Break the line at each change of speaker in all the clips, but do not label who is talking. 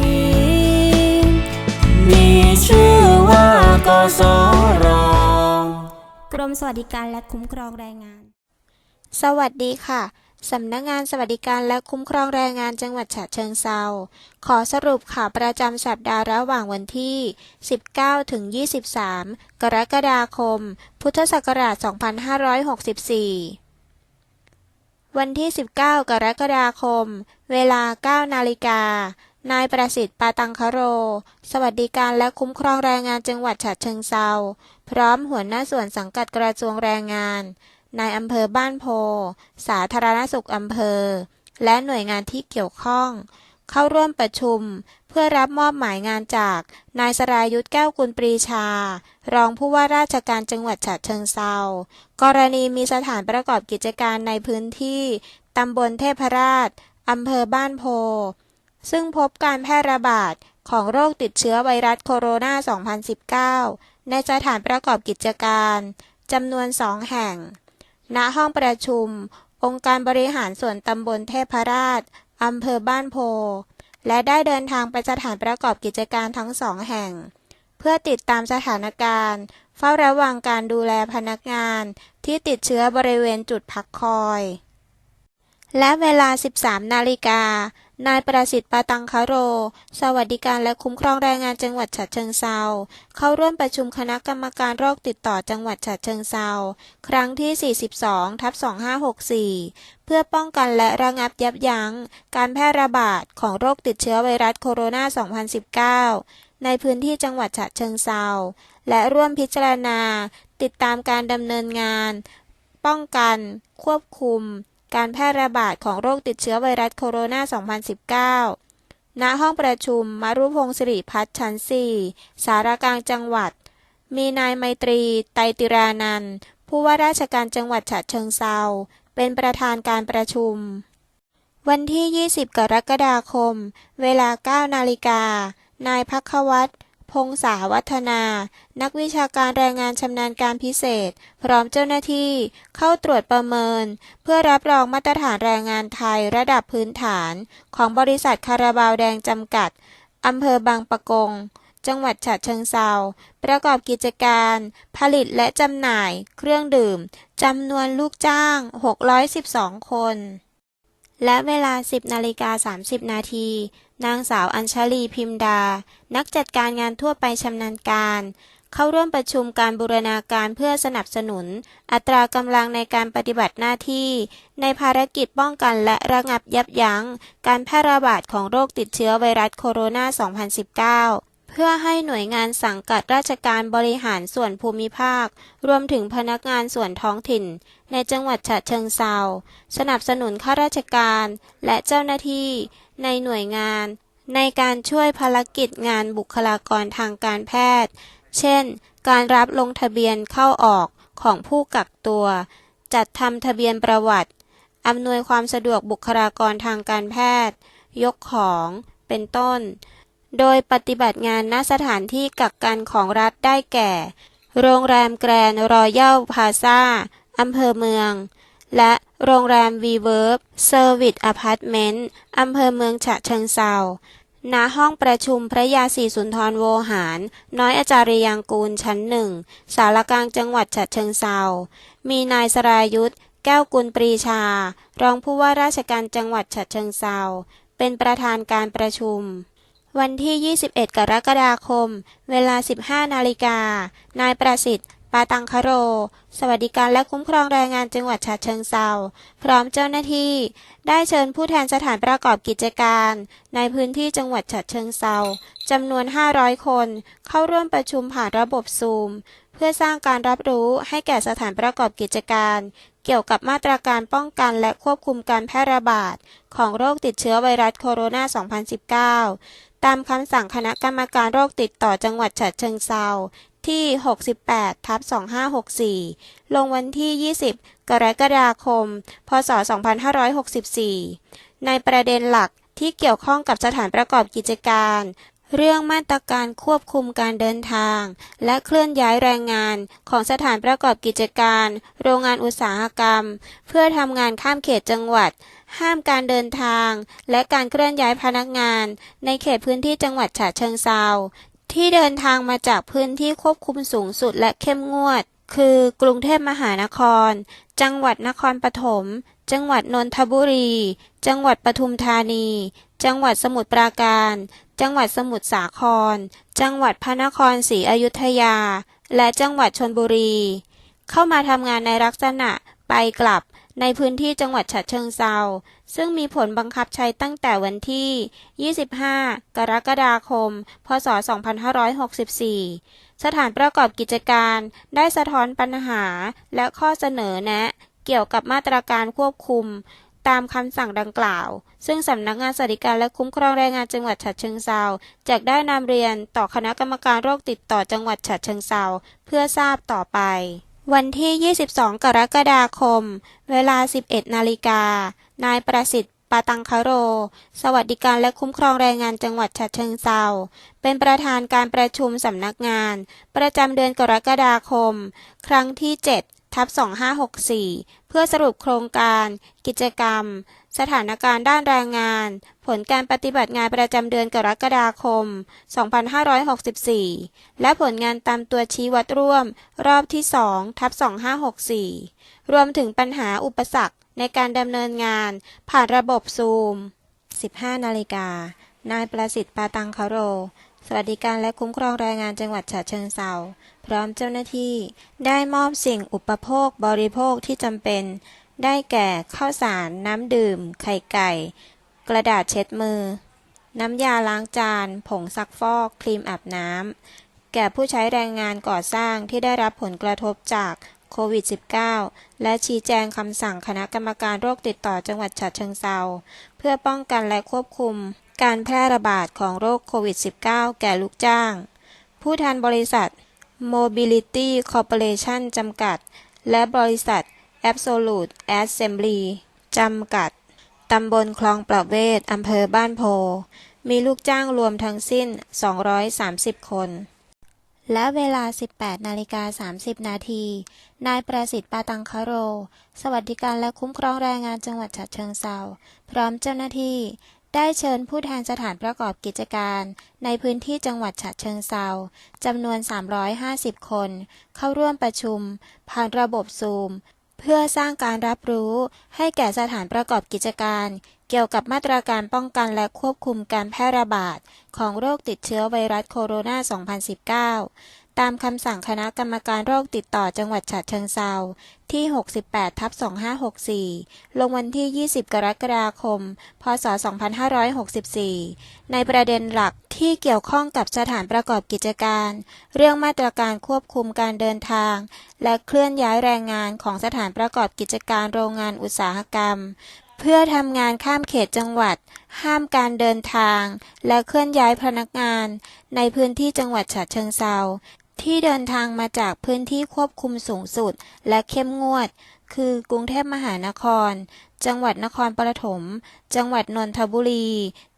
ดี มีชื่อว่ากสร
กรมสวัสดิการและคุ้มครองแรงงาน
สวัสดีค่ะ สำนักงานสวัสดิการและคุ้มครองแรงงานจังหวัดฉะเชิงเซา ขอสรุปข่าวประจำสัปดาห์ระหว่างวันที่ 19 ถึง 23 กรกฎาคม พุทธศักราช 2564วันที่ 19 กรกฎาคม เวลา 9 นาฬิกา นายประสิทธิ์ปาตังคโร สวัสดิการและคุ้มครองแรงงานจังหวัดฉะเชิงเซา พร้อมหัวหน้าส่วนสังกัดกระทรวงแรงงาน นายอำเภอบ้านโพ สาธารณสุขอำเภอ และหน่วยงานที่เกี่ยวข้อง เข้าร่วมประชุม เพื่อรับมอบหมายงานจาก นายสรายุทธแก้วกุลปรีชา รองผู้ว่าราชการจังหวัดฉะเชิงเซากรณีมีสถานประกอบกิจการในพื้นที่ตำบลเทพราชอำเภอบ้านโพ ซึ่งพบการแพร่ระบาดของโรคติดเชื้อไวรัสโคโรนา 2019 ในสถานประกอบกิจการจำนวนสองแห่ง ณ ห้องประชุม องค์การบริหารส่วนตำบลเทพราชอำเภอบ้านโพ และได้เดินทางไปสถานประกอบกิจการทั้งสองแห่ง เพื่อติดตามสถานการณ์ เฝ้าระวังการดูแลพนักงานที่ติดเชื้อบริเวณจุดพักคอย และเวลา 13 นาฬิกา นายประสิทธิ์ปาตังคโร สวัสดิการและคุ้มครองแรงงานจังหวัดฉะเชิงเซาเข้าร่วมประชุมคณะกรรมการโรคติดต่อจังหวัดฉะเชิงเซาครั้งที่ 42ทับ2564 เพื่อป้องกันและระงับยับยั้ง การแพร่ระบาดของโรคติดเชื้อไวรัสโคโรนา 2019 ในพื้นที่จังหวัดฉะเชิงเซาและร่วมพิจารณา ติดตามการดำเนินงาน ป้องกัน ควบคุม การแพร่ระบาดของโรคติดเชื้อไวรัสโคโรนา 2019 ณ ห้องประชุมมารุพงศ์สิริพัฒน์ชั้น 4 สารกลางจังหวัด มีนายไมตรี ไตรติรานันผู้ว่าราชการจังหวัดฉะเชิงเซา เป็นประธานการประชุม วันที่ 20 กรกฎาคม เวลา 9 นาฬิกา นายพักวัตร พงษาวัฒนา นักวิชาการแรงงานชำนาญการพิเศษ พร้อมเจ้าหน้าที่ เข้าตรวจประเมิน เพื่อรับรองมาตรฐานแรงงานไทยระดับพื้นฐาน ของบริษัทคาราบาวแดงจำกัดอำเภอบางปะกง จังหวัดฉะเชิงเซาประกอบกิจการ ผลิตและจำหน่าย เครื่องดื่มจำนวนลูกจ้าง 612 คน และเวลา 10นาฬิกา30 นาที นางสาวอัญชลีพิมดา นักจัดการงานทั่วไปชำนาญการ เข้าร่วมประชุมการบูรณาการเพื่อสนับสนุน อัตรากำลังในการปฏิบัติหน้าที่ ในภารกิจป้องกันและระงับยับยั้ง การแพร่ระบาดของโรคติดเชื้อไวรัสโคโรนา 2019เพื่อให้หน่วยงานสังกัดราชการบริหารส่วนภูมิภาค รวมถึงพนักงานส่วนท้องถิ่น ในจังหวัดฉะเชิงเซาสนับสนุนข้าราชการ และเจ้าหน้าที่ ในหน่วยงาน ในการช่วยภารกิจงานบุคลากรทางการแพทย์ เช่น การรับลงทะเบียนเข้าออกของผู้กักตัว จัดทำทะเบียนประวัติ อำนวยความสะดวกบุคลากรทางการแพทย์ ยกของ เป็นต้น โดยปฏิบัติงานณสถานที่กักกันของรัฐได้แก่ โรงแรมแกรนรอยัลพาซาอำเภอเมือง และโรงแรมวีเวิร์บเซอร์วิสอพาร์ตเมนต์อำเภอเมืองฉะเชิงเซาณห้องประชุมพระยาศรีสุนทรโวหาร น้อยอาจารย์ยังกูลชั้นหนึ่ง สารกลางจังหวัดฉะเชิงเซามีนายสรายุทธแก้วกุลปรีชา รองผู้ว่าราชการจังหวัดฉะเชิงเซาเป็นประธานการประชุม วันที่ 21 กรกฎาคม เวลา 15 นาฬิกา นายประสิทธิ์ ปาตังคโร สวัสดิการและคุ้มครองแรงงานจังหวัดฉะเชิงเซาพร้อมเจ้าหน้าที่ ได้เชิญผู้แทนสถานประกอบกิจการ ในพื้นที่จังหวัดฉะเชิงเซาจำนวน 500 คน เข้าร่วมประชุมผ่านระบบซูม เพื่อสร้างการรับรู้ให้แก่สถานประกอบกิจการ เกี่ยวกับมาตรการป้องกันและควบคุมการแพร่ระบาด ของโรคติดเชื้อไวรัสโคโรนา 2019ตามคำสั่งคณะกรรมการโรคติดต่อจังหวัดฉะเชิงเซา ที่ 68ทับ2564 ลงวันที่ 20 กรกฎาคม พศ 2564 ในประเด็นหลักที่เกี่ยวข้องกับสถานประกอบกิจการ เรื่องมาตรการควบคุมการเดินทาง และเคลื่อนย้ายแรงงานของสถานประกอบกิจการ โรงงานอุตสาหกรรม เพื่อทำงานข้ามเขตจังหวัด ห้ามการเดินทาง และการเคลื่อนย้ายพนักงาน ในเขตพื้นที่จังหวัดฉะเชิงเซา ที่เดินทางมาจากพื้นที่ควบคุมสูงสุดและเข้มงวด คือกรุงเทพมหานคร จังหวัดนครปฐม จังหวัดนนทบุรี จังหวัดปทุมธานี จังหวัดสมุทรปราการ จังหวัดสมุทรสาคร จังหวัดพระนครศรีอยุธยา และจังหวัดชนบุรี เข้ามาทำงานในลักษณะไปกลับ ในพื้นที่จังหวัดฉะเชิงเซาซึ่งมีผลบังคับใช้ตั้งแต่วันที่ 25 กรกฎาคม พศ 2564 สถานประกอบกิจการได้สะท้อนปัญหาและข้อเสนอแนะ เกี่ยวกับมาตรการควบคุม ตามคำสั่งดังกล่าว ซึ่งสำนักงานสวัสดิการและคุ้มครองแรงงานจังหวัดฉะเชิงเซาจะได้นำเรียนต่อคณะกรรมการโรคติดต่อจังหวัดฉะเชิงเซาเพื่อทราบต่อไป วันที่ 22 กรกฎาคม เวลา 11 นาฬิกา นายประสิทธิ์ปาตังคโร สวัสดิการและคุ้มครองแรงงานจังหวัดฉะเชิงเซาเป็นประธานการประชุมสำนักงาน ประจำเดือนกรกฎาคม ครั้งที่ 7 ทับ 2564 เพื่อสรุปโครงการ กิจกรรม สถานการณ์ด้านแรงงาน ผลการปฏิบัติงานประจำเดือนกรกฎาคม 2564 และผลงานตามตัวชี้วัดร่วม รอบที่2ทับ2564 รวมถึงปัญหาอุปสรรคในการดำเนินงาน ผ่านระบบซูม 15 นาฬิกา นายประสิทธิ์ปาตังคโร สวัสดิการและคุ้มครองแรงงานจังหวัดฉะเชิงเซาพร้อมเจ้าหน้าที่ ได้มอบสิ่งอุปโภคบริโภคที่จำเป็น ได้แก่ข้าวสาร น้ำดื่ม ไข่ไก่ กระดาษเช็ดมือ น้ำยาล้างจาน ผงซักฟอก ครีมอาบน้ำ แก่ผู้ใช้แรงงานก่อสร้างที่ได้รับผลกระทบจากโควิด -19 และชี้แจงคำสั่งคณะกรรมการโรคติดต่อจังหวัดฉะเชิงเซาเพื่อป้องกันและควบคุม การแพร่ระบาดของโรคโควิด -19 แก่ลูกจ้าง ผู้แทนบริษัท Mobility Corporation จำกัด และบริษัท Absolute Assembly จำกัด ตำบลคลองประเวศอำเภอบ้านโพ มีลูกจ้างรวมทั้งสิ้น 230 คน และเวลา 18 นาฬิกา 30 นาที นายประสิทธิ์ปาตังคโร สวัสดิการและคุ้มครองแรงงานจังหวัดฉะเชิงเซาพร้อมเจ้าหน้าที่ได้เชิญผู้แทนสถานประกอบกิจการ ในพื้นที่จังหวัดฉะเชิงเซาจำนวน 350 คน เข้าร่วมประชุม ผ่านระบบซูม เพื่อสร้างการรับรู้ให้แก่สถานประกอบกิจการ เกี่ยวกับมาตรการป้องกันและควบคุมการแพร่ระบาด ของโรคติดเชื้อไวรัสโคโรนา 2019 ตามคำสั่งคณะกรรมการโรคติดต่อจังหวัดฉะเชิงเซาที่ 68ทับ2564 ลงวันที่ 20 กรกฎาคม พศ 2564 ในประเด็นหลักที่เกี่ยวข้องกับสถานประกอบกิจการ เรื่องมาตรการควบคุมการเดินทาง และเคลื่อนย้ายแรงงานของสถานประกอบกิจการโรงงานอุตสาหกรรม เพื่อทำงานข้ามเขตจังหวัด ห้ามการเดินทาง และเคลื่อนย้ายพนักงาน ในพื้นที่จังหวัดฉะเชิงเซา ที่เดินทางมาจากพื้นที่ควบคุมสูงสุดและเข้มงวด คือกรุงเทพมหานคร จังหวัดนครปฐม จังหวัดนนทบุรี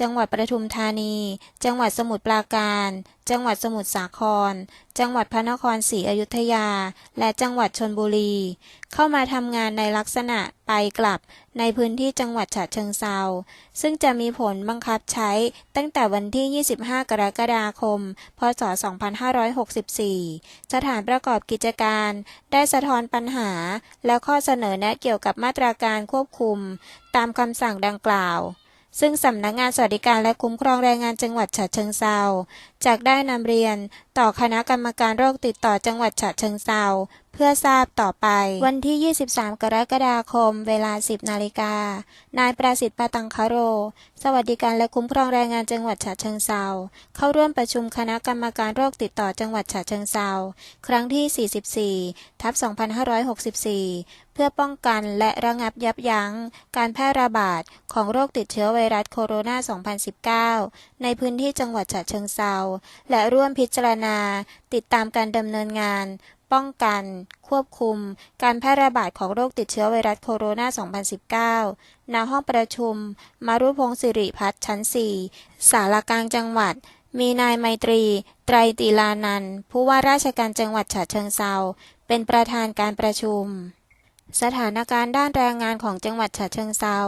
จังหวัดปทุมธานี จังหวัดสมุทรปราการ จังหวัดสมุทรสาคร จังหวัดพระนครศรีอยุธยา และจังหวัดชนบุรี เข้ามาทำงานในลักษณะไปกลับในพื้นที่จังหวัดฉะเชิงเซา ซึ่งจะมีผลบังคับใช้ตั้งแต่วันที่ 25 กรกฎาคม พศ 2564 สถานประกอบกิจการ ได้สะท้อนปัญหา และข้อเสนอแนะเกี่ยวกับมาตราการควบคุมตามคำสั่งดังกล่าว ซึ่งสำนักงานสวัสดิการและคุ้มครองแรงงานจังหวัดฉะเชิงเซาจากได้นำเรียนต่อคณะกรรมการโรคติดต่อจังหวัดฉะเชิงเซาเพื่อทราบต่อไป วันที่ 23 กรกฎาคม เวลา 10 นาฬิกา นายประสิทธิ์ปาตังคโร สวัสดิการและคุ้มครองแรงงานจังหวัดฉะเชิงเซาเข้าร่วมประชุมคณะกรรมการโรคติดต่อจังหวัดฉะเชิงเซาครั้งที่ 44 ทับ 2564 เพื่อป้องกันและระงับยับยั้ง การแพร่ระบาดของโรคติดเชื้อไวรัสโคโรนา 2019 ในพื้นที่จังหวัดฉะเชิงเซาและร่วมพิจารณาติดตามการดำเนินงาน ป้องกัน ควบคุม การแพร่ระบาดของโรคติดเชื้อไวรัสโคโรนา 2019 ณ ห้องประชุม มารุพงศ์สิริพัฒน์ชั้น 4 สารกลางจังหวัด มีนายไมตรี ไตรตีลานันผู้ว่าราชการจังหวัดฉะเชิงเซา เป็นประธานการประชุม สถานการณ์ด้านแรงงานของจังหวัดฉะเชิงเซา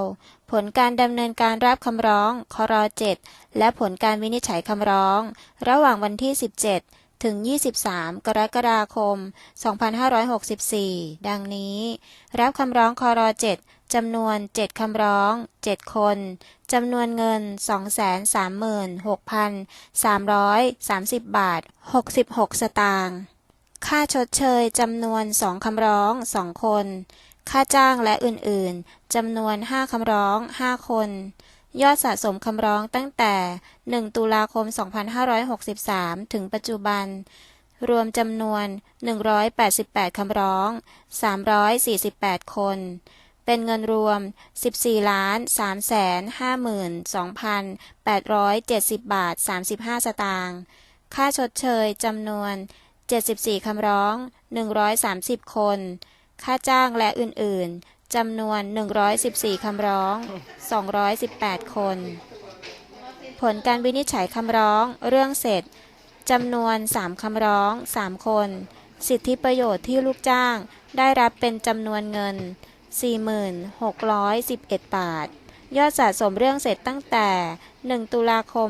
ผลการดำเนินการรับคำร้อง คร7และผลการวินิจฉัยคำร้อง ระหว่างวันที่ 17 ถึง 23 กรกฎาคม 2564 ดังนี้ รับคำร้องคร7จำนวน 7 คำร้อง 7 คน จำนวนเงิน 236,330 บาท 66 สตางค์ ค่าชดเชยจำนวน2คำร้อง2คน ค่าจ้างและอื่นๆจำนวน5คำร้อง5คน ยอดสะสมคำร้องตั้งแต่ 1 ตุลาคม 2563 ถึงปัจจุบัน รวมจำนวน 188 คำร้อง 348 คน เป็นเงินรวม 14ล้าน3แสน52,870 บาท 35 สตางค์ ค่าชดเชยจำนวน 74 คำร้อง 130 คน ค่าจ้างและอื่น ๆ จำนวน 114 คำร้อง 218 คน ผลการวินิจฉัยคำร้อง เรื่องเสร็จ จำนวน 3 คำร้อง 3 คน สิทธิประโยชน์ที่ลูกจ้างได้รับเป็นจำนวนเงิน 4611 บาท ยอดสะสมเรื่องเสร็จตั้งแต่ 1 ตุลาคม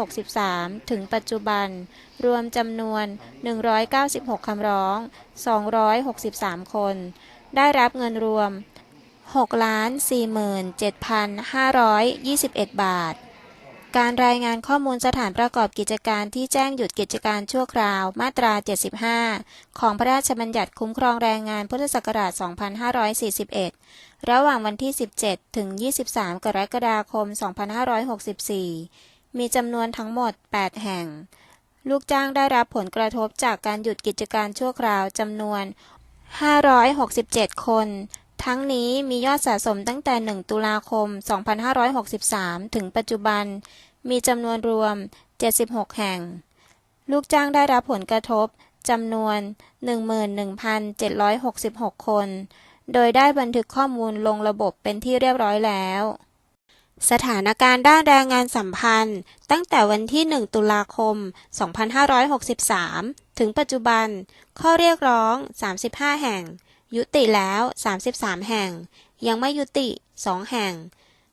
2563 ถึงปัจจุบัน รวมจำนวน 196 คำร้อง 263 คน ได้รับเงินรวม 6,47,521 บาท การรายงานข้อมูลสถานประกอบกิจการที่แจ้งหยุดกิจการชั่วคราว มาตรา 75 ของพระราชบัญญัติคุ้มครองแรงงานพุทธศักราช 2541 ระหว่างวันที่ 17 ถึง 23 กรกฎาคม 2564 มีจำนวนทั้งหมด 8 แห่ง ลูกจ้างได้รับผลกระทบจากการหยุดกิจการชั่วคราวจำนวน 567 คน ทั้งนี้มียอดสะสมตั้งแต่ 1 ตุลาคม 2563 ถึงปัจจุบัน มีจำนวนรวม 76 แห่ง ลูกจ้างได้รับผลกระทบจำนวน 11,766 คน โดยได้บันทึกข้อมูลลงระบบเป็นที่เรียบร้อยแล้ว สถานการณ์ด้านแรงงานสัมพันธ์ ตั้งแต่วันที่ 1 ตุลาคม 2563 ถึงปัจจุบัน ข้อเรียกร้อง 35 แห่ง ยุติแล้ว 33 แห่ง ยังไม่ยุติ 2 แห่ง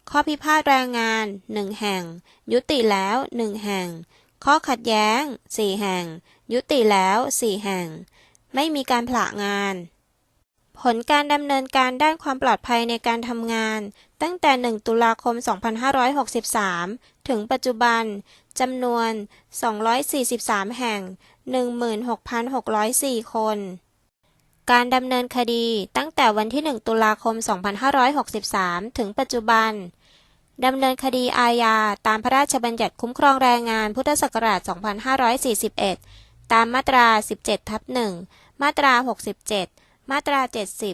ข้อพิพาทแรงงาน 1 แห่ง ยุติแล้ว 1 แห่ง ข้อขัดแย้ง 4 แห่ง ยุติแล้ว 4 แห่ง ไม่มีการผละงาน ผลการดำเนินการด้านความปลอดภัยในการทำงาน ตั้งแต่ 1 ตุลาคม 2563 ถึงปัจจุบันจำนวน 243 แห่ง 16,604 คน การดำเนินคดีตั้งแต่วันที่ 1 ตุลาคม 2563 ถึงปัจจุบัน ดำเนินคดีอาญาตามพระราชบัญญัติคุ้มครองแรงงานพุทธศักราช 2541 ตามมาตรา 17 ทับ 1 มาตรา 67 มาตรา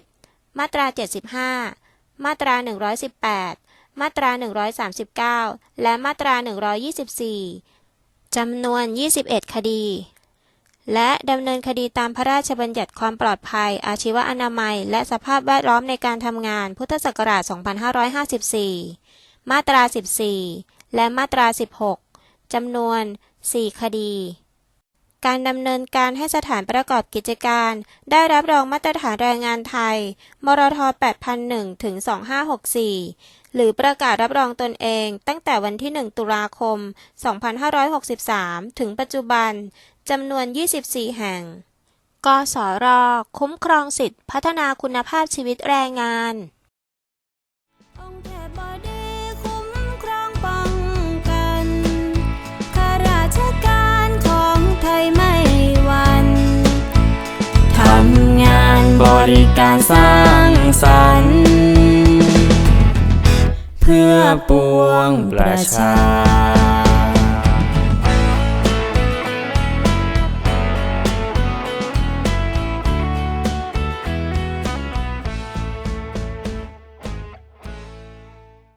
70 มาตรา 75 มาตรา 118 มาตรา 139 และมาตรา 124 จำนวน 21 คดี และดำเนินคดีตามพระราชบัญญัติความปลอดภัย อาชีวอนามัย และสภาพแวดล้อมในการทำงาน พุทธศักราช 2554 มาตรา 14 และมาตรา 16 จำนวน 4 คดี การดำเนินการให้สถานประกอบกิจการ ได้รับรองมาตรฐานแรงงานไทย มรท 8001 ถึง 2564 หรือประกาศรับรองตนเอง ตั้งแต่วันที่ 1 ตุลาคม 2563 ถึงปัจจุบัน จำนวน 24 แห่ง กสร คุ้มครองสิทธิพัฒนาคุณภาพชีวิตแรงงา
นข้าราชการของไทยไม่หวัน
ทำงานบริการสร้างสรรค์ เพื่อปวงประชา